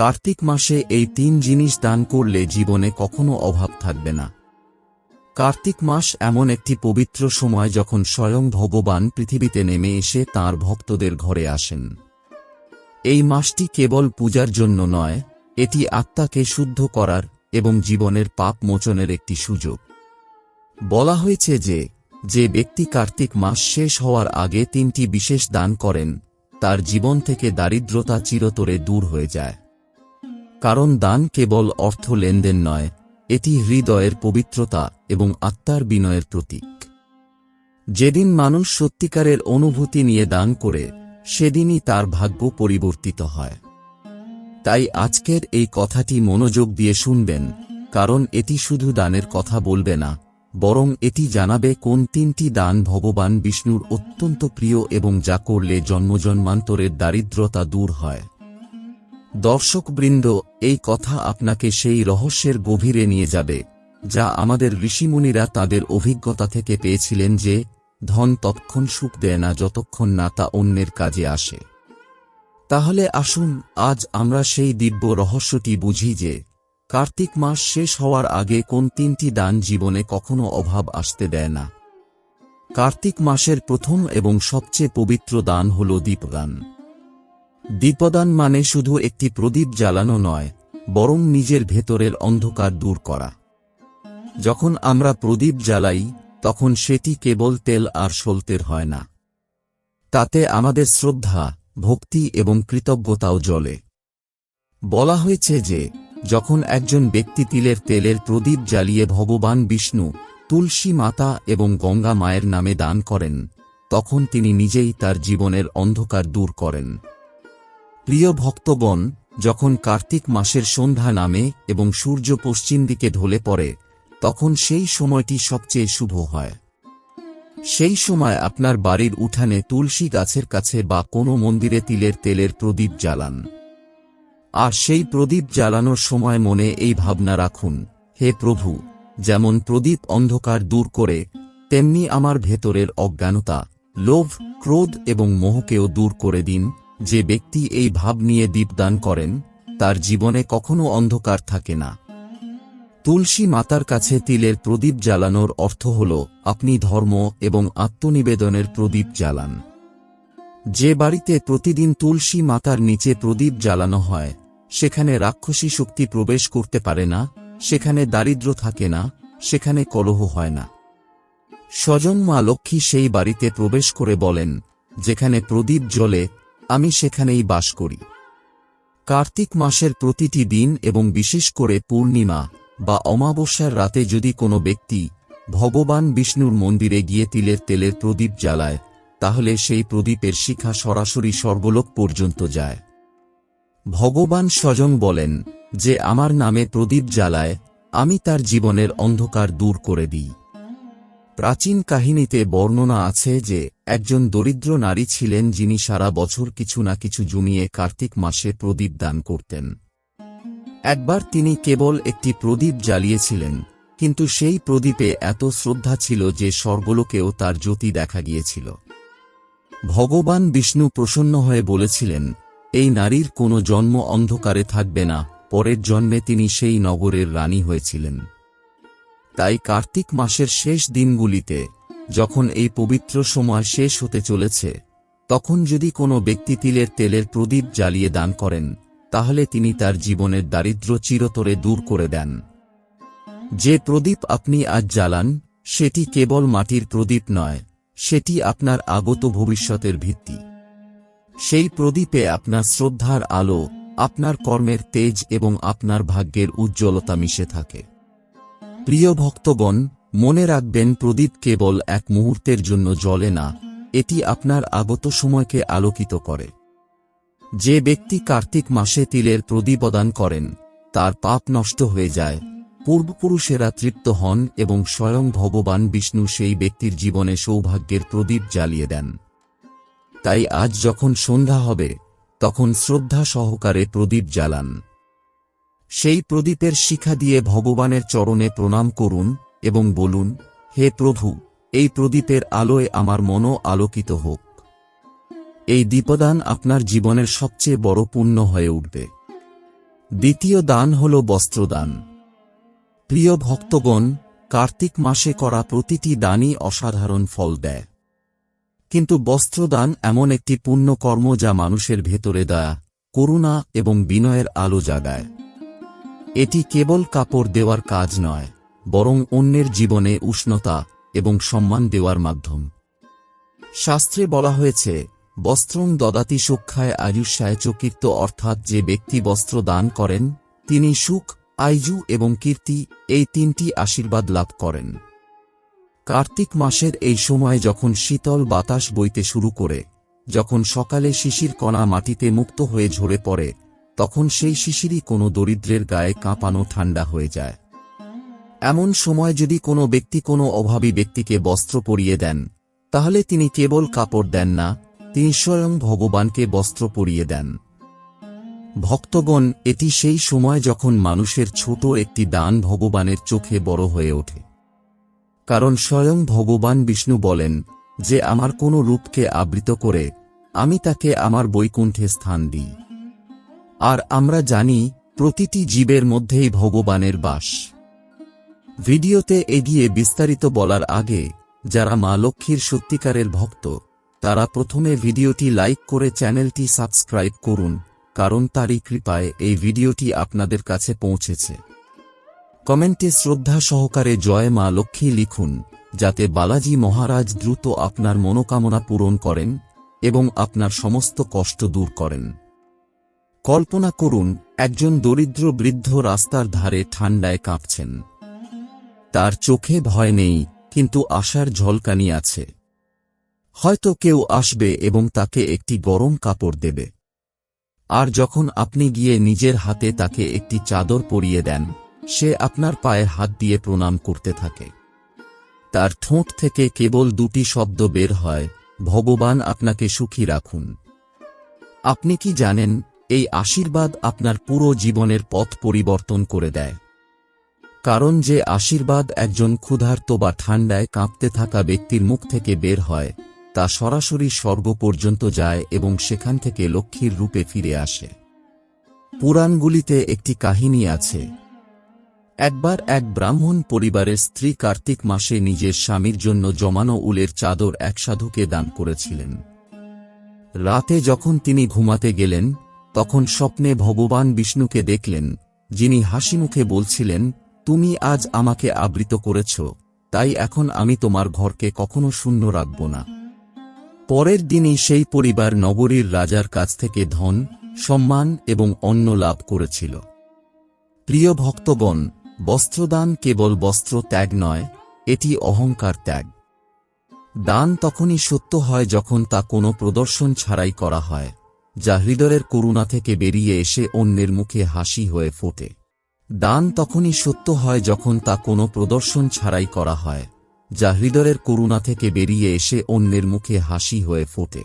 কার্তিক মাসে এই তিন জিনিস দান করলে জীবনে কখনো অভাব থাকবে না। কার্তিক মাস এমন একটি পবিত্র সময় যখন স্বয়ং ভগবান পৃথিবীতে নেমে এসে তাঁর ভক্তদের ঘরে আসেন। এই মাসটি কেবল পূজার জন্য নয়, এটি আত্মাকে শুদ্ধ করার এবং জীবনের পাপ মোচনের একটি সুযোগ। বলা হয়েছে যে যে ব্যক্তি কার্তিক মাস শেষ হওয়ার আগে তিনটি বিশেষ দান করেন, তার জীবন থেকে দারিদ্রতা চিরতরে দূর হয়ে যায়। কারণ দান কেবল অর্থ লেনদেন নয়, এটি হৃদয়ের পবিত্রতা এবং আত্মার বিনয়ের প্রতীক। যেদিন মানুষ সত্যিকারের অনুভূতি নিয়ে দান করে, সেদিনই তার ভাগ্য পরিবর্তিত হয়। তাই আজকের এই কথাটি মনোযোগ দিয়ে শুনবেন, কারণ এটি শুধু দানের কথা বলবে না, বরং এটি জানাবে কোন তিনটি দান ভগবান বিষ্ণুর অত্যন্ত প্রিয় এবং যা করলে জন্মজন্মান্তরের দারিদ্রতা দূর হয়। দর্শকবৃন্দ, এই কথা আপনাকে সেই রহস্যের গভীরে নিয়ে যাবে, যা আমাদের ঋষিমুনিরা তাদের অভিজ্ঞতা থেকে পেয়েছিলেন যে, ধন তৎক্ষণ সুখ দেয় না যতক্ষণ না তা অন্যের কাজে আসে। তাহলে আসুন, আজ আমরা সেই দিব্য রহস্যটি বুঝি যে, কার্তিক মাস শেষ হওয়ার আগে কোন তিনটি দান জীবনে কখনো অভাব আসতে দেয় না। কার্তিক মাসের প্রথম এবং সবচেয়ে পবিত্র দান হল দীপদান দীপদান মানে শুধু একটি প্রদীপ জ্বালানো নয়, বরং নিজের ভেতরের অন্ধকার দূর করা। যখন আমরা প্রদীপ জ্বালাই, তখন সেটি কেবল তেল আর সলতের হয় না। তাতে আমাদের শ্রদ্ধা, ভক্তি এবং কৃতজ্ঞতাও জ্বলে। বলা হয়েছে যে, যখন একজন ব্যক্তি তিলের তেলের প্রদীপ জ্বালিয়ে ভগবান বিষ্ণু, তুলসী মাতা এবং গঙ্গা মায়ের নামে দান করেন, তখন তিনি নিজেই তার জীবনের অন্ধকার দূর করেন। প্রিয় ভক্তগণ, যখন কার্তিক মাসের সন্ধ্যা নামে এবং সূর্য পশ্চিম দিকে ঢলে পড়ে, তখন সেই সময়টি সবচেয়ে শুভ হয়। সেই সময় আপনার বাড়ির উঠানে তুলসী গাছের কাছে বা কোনো মন্দিরে তিলের তেলের প্রদীপ জ্বালান। আর সেই প্রদীপ জ্বালানোর সময় মনে এই ভাবনা রাখুন, হে প্রভু, যেমন প্রদীপ অন্ধকার দূর করে, তেমনি আমার ভেতরের অজ্ঞানতা, লোভ, ক্রোধ এবং মোহকেও দূর করে দিন যে ব্যক্তি এই ভাব নিয়ে দীপদান করেন, তার জীবনে কখনো অন্ধকার থাকে না। তুলসী মাতার কাছে তিলের প্রদীপ জ্বালানোর অর্থ হল, আপনি ধর্ম এবং আত্মনিবেদনের প্রদীপ জ্বালান। যে বাড়িতে প্রতিদিন তুলসী মাতার নিচে প্রদীপ জ্বালানো হয়, সেখানে রাক্ষসী শক্তি প্রবেশ করতে পারে না, সেখানে দারিদ্র থাকে না, সেখানে কলহ হয় না। স্বজন মা লক্ষ্মী সেই বাড়িতে প্রবেশ করে বলেন, যেখানে প্রদীপ জ্বলে আমি সেখানেই বাস করি। কার্তিক মাসের প্রতিটি দিন এবং বিশেষ করে পূর্ণিমা বা অমাবস্যার রাতে যদি কোনো ব্যক্তি ভগবান বিষ্ণুর মন্দিরে গিয়ে তিলের তেলের প্রদীপ জ্বালায়, তাহলে সেই প্রদীপের শিখা সরাসরি স্বর্গলোক পর্যন্ত যায়। ভগবান স্বজন বলেন যে, আমার নামে প্রদীপ জ্বালায়, আমি তার জীবনের অন্ধকার দূর করে দিই। প্রাচীন কাহিনীতে বর্ণনা আছে যে, একজন দরিদ্র নারী ছিলেন যিনি সারা বছর কিছু না কিছু জমিয়ে কার্তিক মাসে প্রদীপ দান করতেন। একবার তিনি কেবল একটি প্রদীপ জ্বালিয়েছিলেন, কিন্তু সেই প্রদীপে এত শ্রদ্ধা ছিল যে স্বর্গলোকেও তার জ্যোতি দেখা গিয়েছিল। ভগবান বিষ্ণু প্রসন্ন হয়ে বলেছিলেন, এই নারীর কোনো জন্ম অন্ধকারে থাকবে না, পরের জন্মে তিনি সেই নগরের রানী হয়েছিলেন। তাই কার্তিক মাসের শেষ দিনগুলিতে, যখন এই পবিত্র সময় শেষ হতে চলেছে, তখন যদি কোনো ব্যক্তি তিলের তেলের প্রদীপ জ্বালিয়ে দান করেন, তাহলে তিনি তার জীবনের দারিদ্র চিরতরে দূর করে দেন। যে প্রদীপ আপনি আজ জ্বালান, সেটি কেবল মাটির প্রদীপ নয়, সেটি আপনার আগত ভবিষ্যতের ভিত্তি। সেই প্রদীপে আপনার শ্রদ্ধার আলো, আপনার কর্মের তেজ এবং আপনার ভাগ্যের উজ্জ্বলতা মিশে থাকে। প্রিয় ভক্তগণ, মনে রাখবেন প্রদীপ কেবল এক মুহূর্তের জন্য জ্বলে না, এটি আপনার আগত সময়কে আলোকিত করে। যে ব্যক্তি কার্তিক মাসে তিলের প্রদীপদান করেন, তার পাপ নষ্ট হয়ে যায়, পূর্বপুরুষেরা তৃপ্ত হন এবং স্বয়ং ভগবান বিষ্ণু সেই ব্যক্তির জীবনে সৌভাগ্যের প্রদীপ জ্বালিয়ে দেন। তাই আজ যখন সন্ধ্যা হবে, তখন শ্রদ্ধা সহকারে প্রদীপ জ্বালান। সেই প্রদীপের শিখা দিয়ে ভগবানের চরণে প্রণাম করুন এবং বলুন, হে প্রভু, এই প্রদীপের আলোয় আমার মনও আলোকিত হোক। এই দীপদান আপনার জীবনের সবচেয়ে বড় পুণ্য হয়ে উঠবে। দ্বিতীয় দান হল বস্ত্রদান। প্রিয় ভক্তগণ, কার্তিক মাসে করা প্রতিটি দানই অসাধারণ ফল দেয়। কিন্তু বস্ত্রদান এমন একটি পুণ্যকর্ম যা মানুষের ভেতরে দয়া, করুণা এবং বিনয়ের আলো জাগায়। এটি কেবল কাপড় দেওয়ার কাজ নয়, বরং অন্যের জীবনে উষ্ণতা এবং সম্মান দেওয়ার মাধ্যম। শাস্ত্রে বলা হয়েছে, বস্ত্রং দদাতি সুক্ষায় আয়ুষ্যায় চকির্ত অর্থাৎ যে ব্যক্তি বস্ত্র দান করেন, তিনি সুখ আইজু এবং কীর্তি এই তিনটি আশীর্বাদ লাভ করেন। কার্তিক মাসের এই সময় যখন শীতল বাতাস বইতে শুরু করে, যখন সকালে শিশির কণা মাটিতে মুক্ত হয়ে ঝরে পড়ে তখন সেই শিশিরই কোনো দরিদ্রের গায়ে কাঁপানো ঠান্ডা হয়ে যায়। এমন সময় যদি কোনো ব্যক্তি কোনো অভাবী ব্যক্তিকে বস্ত্র পরিয়ে দেন, তাহলে তিনি কেবল কাপড় দেন না, তিনি স্বয়ং ভগবানকে বস্ত্র পরিয়ে দেন। ভক্তগণ, এটি সেই সময় যখন মানুষের ছোট একটি দান ভগবানের চোখে বড় হয়ে ওঠে। কারণ স্বয়ং ভগবান বিষ্ণু বলেন যে, আমার কোনো রূপকে আবৃত করে, আমি তাকে আমার বৈকুণ্ঠে স্থান দিই। আর আমরা জানি, প্রতিটি জীবের মধ্যেই ভগবানের বাস। ভিডিওতে এগিয়ে বিস্তারিত বলার আগে, যারা মা লক্ষ্মীর সত্যিকারের ভক্ত, তারা প্রথমে ভিডিওটি লাইক করে চ্যানেলটি সাবস্ক্রাইব করুন, কারণ তারই কৃপায় এই ভিডিওটি আপনাদের কাছে পৌঁছেছে। কমেন্টে শ্রদ্ধা সহকারে জয় মা লক্ষ্মী লিখুন, যাতে বালাজি মহারাজ দ্রুত আপনার মনোকামনা পূরণ করেন এবং আপনার সমস্ত কষ্ট দূর করেন। কল্পনা করুন, একজন দরিদ্র বৃদ্ধ রাস্তার ধারে ঠান্ডায় কাঁপছেন। তার চোখে ভয় নেই, কিন্তু আশার ঝলকানি আছে। হয়তো কেউ আসবে এবং তাকে একটি গরম কাপড় দেবে। আর যখন আপনি গিয়ে নিজের হাতে তাকে একটি চাদর পরিয়ে দেন, সে আপনার পায়ে হাত দিয়ে প্রণাম করতে থাকে। তার ঠোঁট থেকে কেবল দুটি শব্দ বের হয়, ভগবান আপনাকে সুখী রাখুন। আপনি কি জানেন এই আশীর্বাদ আপনার পুরো জীবনের পথ পরিবর্তন করে দেয়। কারণ যে আশীর্বাদ একজন ক্ষুধার্ত বা ঠান্ডায় কাঁপতে থাকা ব্যক্তির মুখ থেকে বের হয়, তা সরাসরি স্বর্গ পর্যন্ত যায় এবং সেখান থেকে লক্ষ্মীর রূপে ফিরে আসে। পুরাণগুলিতে একটি কাহিনী আছে। একবার এক ব্রাহ্মণ পরিবারের স্ত্রী কার্তিক মাসে নিজের স্বামীর জন্য জমানো উলের চাদর এক সাধুকে দান করেছিলেন। রাতে যখন তিনি ঘুমাতে গেলেন তখন স্বপ্নে ভগবান বিষ্ণুকে দেখলেন, যিনি হাসিমুখে বলছিলেন, তুমি আজ আমাকে আবৃত করেছ, তাই এখন আমি তোমার ঘরকে কখনো শূন্য রাখব না। পরের দিনই সেই পরিবার নগরীর রাজার কাছ থেকে ধন, সম্মান এবং অন্ন লাভ করেছিল। প্রিয় ভক্তগণ, বস্ত্রদান কেবল বস্ত্র ত্যাগ নয়, এটি অহংকার ত্যাগ। দান তখনই সত্য হয় যখন তা কোনো প্রদর্শন ছাড়াই করা হয়। যা হৃদয়ের করুণা থেকে বেরিয়ে এসে অন্যের মুখে হাসি হয়ে ফোটে। দান তখনই সত্য হয় যখন তা কোনো প্রদর্শন ছাড়াই করা হয়, যা হৃদয়ের করুণা থেকে বেরিয়ে এসে অন্যের মুখে হাসি হয়ে ফোটে।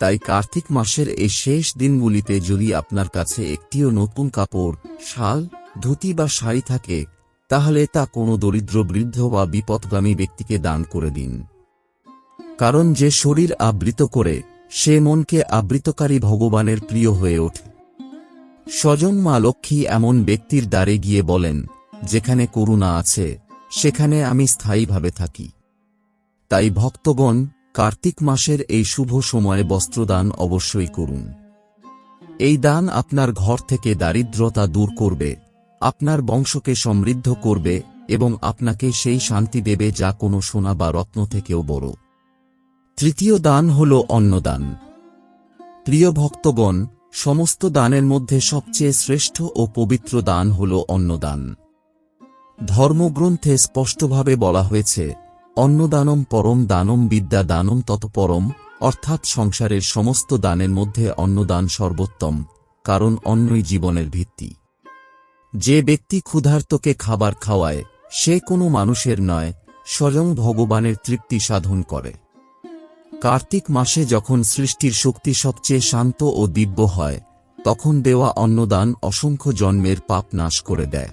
তাই কার্তিক মাসের এই শেষ দিনগুলিতে যদি আপনার কাছে একটিও নতুন কাপড়, শাল, ধুতি বা শাড়ি থাকে, তাহলে তা কোনো দরিদ্র, বৃদ্ধ বা বিপদগামী ব্যক্তিকে দান করে দিন। কারণ যে শরীর আবৃত করে সে মনকে আবৃতকারী ভগবানের প্রিয় হয়ে ওঠে। স্বজন মা লক্ষ্মী এমন ব্যক্তির দ্বারে গিয়ে বলেন, যেখানে করুণা আছে, সেখানে আমি স্থায়ীভাবে থাকি। তাই ভক্তগণ, কার্তিক মাসের এই শুভ সময়ে বস্ত্রদান অবশ্যই করুন। এই দান আপনার ঘর থেকে দারিদ্রতা দূর করবে, আপনার বংশকে সমৃদ্ধ করবে এবং আপনাকে সেই শান্তি দেবে যা কোনো সোনা বা রত্ন থেকেও বড়। তৃতীয় দান হল অন্নদান। প্রিয় ভক্তগণ, সমস্ত দানের মধ্যে সবচেয়ে শ্রেষ্ঠ ও পবিত্র দান হল অন্নদান। ধর্মগ্রন্থে স্পষ্টভাবে বলা হয়েছে, অন্নদানম পরম দানম বিদ্যা দানম তৎপরম, অর্থাৎ সংসারের সমস্ত দানের মধ্যে অন্নদান সর্বোত্তম, কারণ অন্নই জীবনের ভিত্তি। যে ব্যক্তি ক্ষুধার্তকে খাবার খাওয়ায়, সে কোনো মানুষের নয়, স্বয়ং ভগবানের তৃপ্তি সাধন করে। কার্তিক মাসে যখন সৃষ্টির শক্তি সবচেয়ে শান্ত ও দিব্য হয়, তখন দেওয়া অন্নদান অসংখ্য জন্মের পাপ নাশ করে দেয়।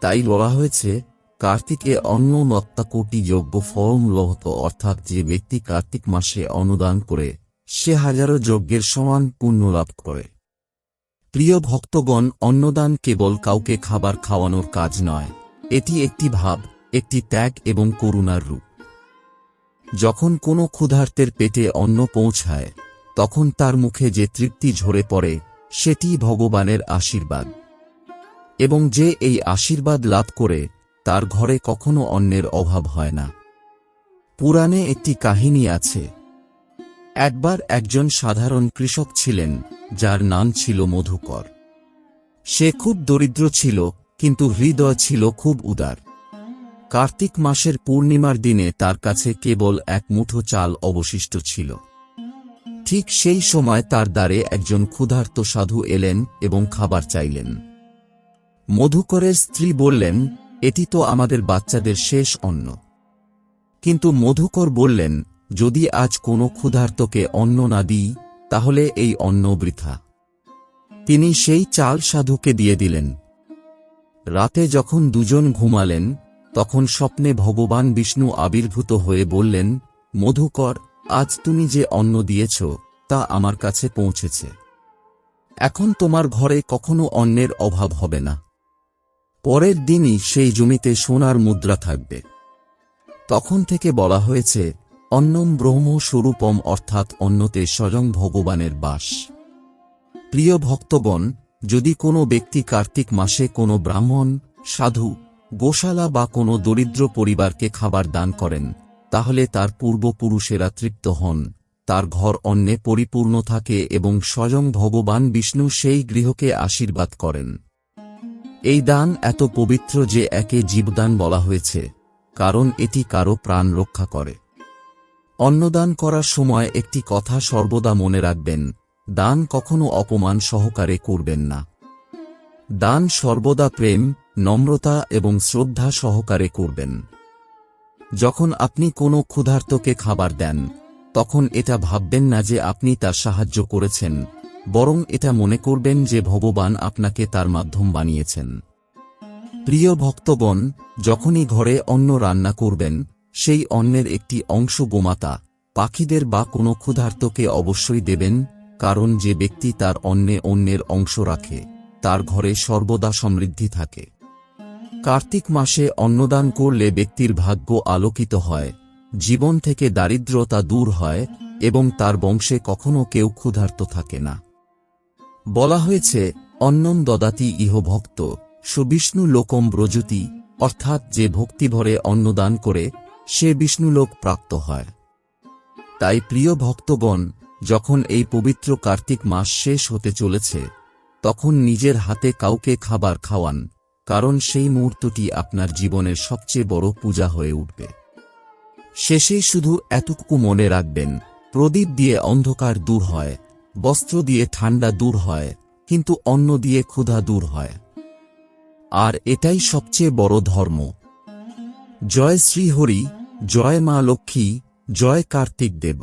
তাই বলা হয়েছে, কার্তিকে অন্ন কোটি যজ্ঞ ফরম লহত, অর্থাৎ যে ব্যক্তি কার্তিক মাসে অনুদান করে, সে হাজারো যজ্ঞের সমান পুণ্য লাভ করে। প্রিয় ভক্তগণ, অন্নদান কেবল কাউকে খাবার খাওয়ানোর কাজ নয়, এটি একটি ভাব, একটি ত্যাগ এবং করুণার রূপ। যখন কোনো ক্ষুধার্তের পেটে অন্ন পৌঁছায়, তখন তার মুখে যে তৃপ্তি ঝরে পড়ে, সেটি ভগবানের আশীর্বাদ। এবং যে এই আশীর্বাদ লাভ করে, তার ঘরে কখনো অন্নের অভাব হয় না। পুরাণে একটি কাহিনী আছে। একবার একজন সাধারণ কৃষক ছিলেন, যার নাম ছিল মধুকর। সে খুব দরিদ্র ছিল, কিন্তু হৃদয় ছিল খুব উদার। কার্তিক মাসের পূর্ণিমার দিনে তার কাছে কেবল এক মুঠো চাল অবশিষ্ট ছিল। ঠিক সেই সময় তার দ্বারে একজন ক্ষুধার্ত সাধু এলেন এবং খাবার চাইলেন। মধুকরের স্ত্রী বললেন, এটি তো আমাদের বাচ্চাদের শেষ অন্ন। কিন্তু মধুকর বললেন, যদি আজ কোনো ক্ষুধার্তকে অন্ন না দিই, তাহলে এই অন্ন বৃথা। তিনি সেই চাল সাধুকে দিয়ে দিলেন। রাতে যখন দুজন ঘুমালেন তখন স্বপ্নে ভগবান বিষ্ণু আবির্ভূত হয়ে বললেন, মধুকর, আজ তুমি যে অন্ন দিয়েছ, তা আমার কাছে পৌঁছেছে। এখন তোমার ঘরে কখনো অন্নের অভাব হবে না। পরের দিনই সেই জমিতে সোনার মুদ্রা থাকবে। তখন থেকে বলা হয়েছে, অন্নম ব্রহ্ম স্বরূপম অর্থাৎ অন্নতে স্বয়ং ভগবানের বাস। প্রিয় ভক্তগণ, যদি কোনো ব্যক্তি কার্তিক মাসে কোনো ব্রাহ্মণ, সাধু গোশালা বা কোনো দরিদ্র পরিবারকে খাবার দান করেন, তাহলে তার পূর্বপুরুষেরা তৃপ্ত হন, তার ঘর অন্নে পরিপূর্ণ থাকে এবং স্বয়ং ভগবান বিষ্ণু সেই গৃহকে আশীর্বাদ করেন। এই দান এত পবিত্র যে একে জীবদান বলা হয়েছে, কারণ এটি কারও প্রাণ রক্ষা করে। অন্নদান করার সময় একটি কথা সর্বদা মনে রাখবেন, দান কখনো অপমান সহকারে করবেন না। দান সর্বদা প্রেম, নম্রতা এবং শ্রদ্ধা সহকারে করবেন। যখন আপনি কোনো ক্ষুধার্তকে খাবার দেন, তখন এটা ভাববেন না যে আপনি তার সাহায্য করেছেন, বরং এটা মনে করবেন যে ভগবান আপনাকে তার মাধ্যম বানিয়েছেন। প্রিয় ভক্তগণ, যখনই ঘরে অন্ন রান্না করবেন, সেই অন্নের একটি অংশ গোমাতা, পাখিদের বা কোনো ক্ষুধার্তকে অবশ্যই দেবেন, কারণ যে ব্যক্তি তার অন্নে অন্যের অংশ রাখে। তার ঘরে সর্বদা সমৃদ্ধি থাকে। কার্তিক মাসে অন্নদান করলে ব্যক্তির ভাগ্য আলোকিত হয়, জীবন থেকে দারিদ্রতা দূর হয় এবং তার বংশে কখনো কেউ ক্ষুধার্ত থাকে না। বলা হয়েছে অন্নম দদাতি ইহ ভক্ত, সুবিষ্ণু লোকম ব্রজতি, অর্থাৎ যে ভক্তিভরে অন্নদান করে, সে বিষ্ণুলোক প্রাপ্ত হয়। তাই প্রিয় ভক্তগণ, যখন এই পবিত্র কার্তিক মাস শেষ হতে চলেছে তখন নিজের হাতে কাউকে খাবার খাওয়ান, কারণ সেই মুহূর্তটি আপনার জীবনের সবচেয়ে বড় পূজা হয়ে উঠবে। শেষে শুধু এতটুকু মনে রাখবেন, প্রদীপ দিয়ে অন্ধকার দূর হয়, বস্ত্র দিয়ে ঠান্ডা দূর হয়, কিন্তু অন্ন দিয়ে ক্ষুধা দূর হয়। আর এটাই সবচেয়ে বড় ধর্ম। জয় শ্রীহরি, জয় মা লক্ষ্মী, জয় কার্তিক দেব।